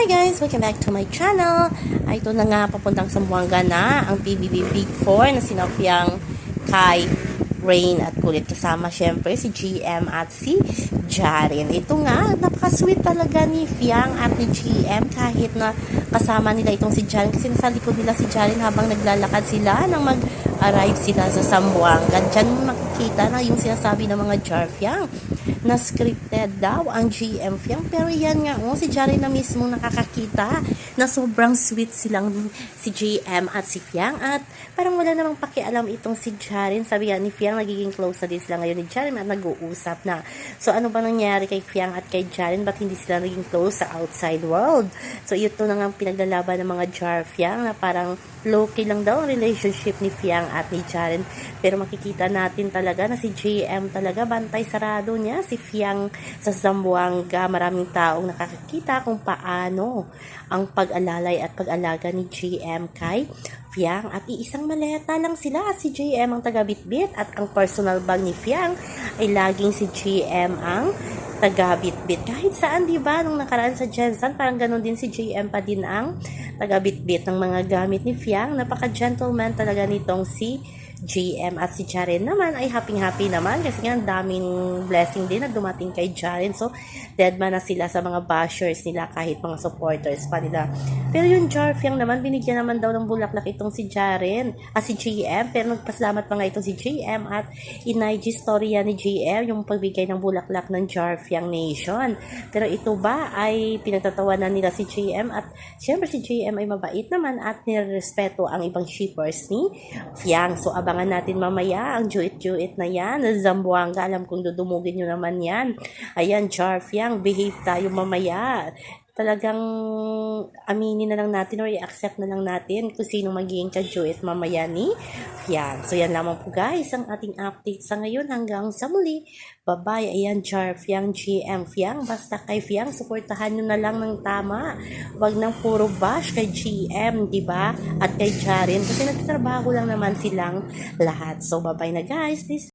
Welcome back to my channel. Ay, ito na nga, papuntang Zamboanga na ang PBB Big 4 na sinofyang Kai, Rain at Kulit. Kasama syempre si GM at si Jaren. Ito nga, napaka-sweet talaga ni Fiang at ni GM kahit na kasama nila itong si Jaren. Kasi nasa likod nila si Jaren habang naglalakad sila nang mag-arrive sila sa Zamboanga. Diyan mo makikita na yung sinasabi ng mga Jar Fiang na scripted daw ang GM Fiang. Pero yan nga, oh, si Jaren na mismo nakakakita na sobrang sweet silang si GM at si Fiang. At parang wala namang pakialam itong si Jaren. Sabi nga ni Fiang, nagiging close na din sila ngayon ni Jaren at nag-uusap na. So ano ba nangyari kay Fiang at kay Jaren? Ba't hindi sila naging close sa outside world? So ito na nga pinaglalaban ng mga Jar Fiang na parang low-key lang daw ang relationship ni Fiang at ni Jaren. Pero makikita natin talaga na si JM talaga bantay sarado niya si Fiang sa Zamboanga. Maraming taong nakakakita kung paano ang pag-alalay at pag-alaga ni JM kay Fiang. At iisang maleta lang sila si JM ang taga-bitbit at ang personal bag ni Fiang ay laging si JM ang taga-bitbit. Kahit saan, di ba, nung nakaraan sa Jensen, parang ganun din si JM pa din ang taga-bitbit ng mga gamit ni Fiang. Napaka-gentleman talaga nitong si JM at si Jaren naman ay happy-happy naman kasi nga daming blessing din na dumating kay Jaren. So, dead man na sila sa mga bashers nila kahit mga supporters pa nila. Pero yung Jar Fiang naman, binigyan naman daw ng bulaklak itong si Jaren, ah si JM. Pero nagpasalamat pa nga itong si JM at in-IG story yan ni JM yung pagbigay ng bulaklak ng Jar Fiang Nation. Pero ito ba ay pinagtatawanan nila si JM at syempre si JM ay mabait naman at nirespeto ang ibang shippers ni Fiang. So, abangan natin mamaya ang juit-juit na yan. Zamboanga, alam kong dudumugin nyo naman yan. Ayan, Jar Fiang, behave tayo mamaya talagang aminin na lang natin or i-accept na lang natin kung sino magiging ka-duet mamaya ni Fiang. So yan lamang po guys ang ating update sa ngayon hanggang sa muli. Bye-bye. Ayan, Jar Fiang, GM Fiang. Basta kay Fiang, supportahan nyo na lang ng tama. Huwag nang puro bash kay GM, di ba? At kay Jaren kasi nagtatrabaho lang naman silang lahat. So bye-bye na guys. Please